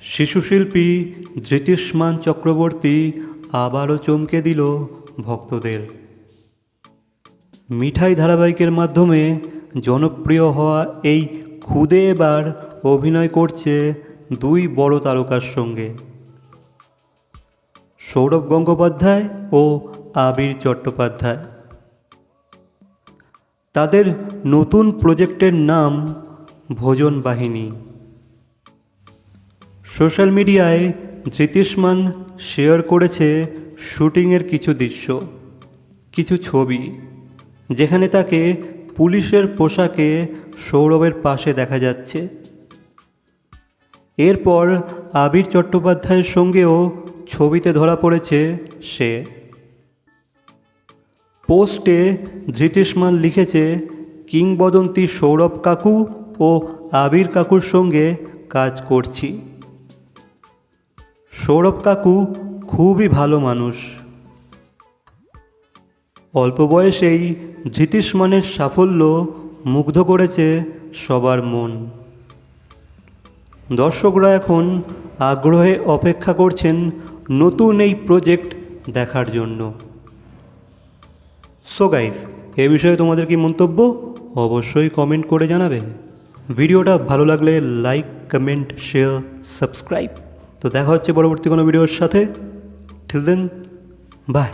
শিশুশিল্পী ধৃতিষ্মান চক্রবর্তী আবারও চমকে দিল ভক্তদের। মিঠাই ধারাবাহিকের মাধ্যমে জনপ্রিয় হওয়া এই খুদে এবার অভিনয় করছে দুই বড় তারকার সঙ্গে। সৌরভ গঙ্গোপাধ্যায় ও আবির চট্টোপাধ্যায়। তাদের নতুন প্রজেক্টের নাম ভোজন বাহিনী। সোশ্যাল মিডিয়ায় ধৃতিষ্মান শেয়ার করেছে শুটিংয়ের কিছু দৃশ্য, কিছু ছবি, যেখানে তাকে পুলিশের পোশাকে সৌরভের পাশে দেখা যাচ্ছে। এরপর আবির চট্টোপাধ্যায়ের সঙ্গেও ছবিতে ধরা পড়েছে সে। পোস্টে ধৃতিষ্মান লিখেছে, কিংবদন্তি সৌরভ কাকু ও আবির কাকুর সঙ্গে কাজ করছি। সৌরভ কাকু খুবই ভালো মানুষ। অল্প বয়সেই ধৃতিষ্মানের সাফল্য মুগ্ধ করেছে সবার মন। দর্শকরা এখন আগ্রহে অপেক্ষা করছেন নতুন এই প্রজেক্ট দেখার জন্য। সো গাইস এ বিষয়ে তোমাদের কি মন্তব্য? অবশ্যই কমেন্ট করে জানাবে। ভিডিওটা ভালো লাগলে লাইক কমেন্ট শেয়ার সাবস্ক্রাইব তো দেখা হচ্ছে পরবর্তী কোনো ভিডিওর সাথে। ঠিক দেন বাই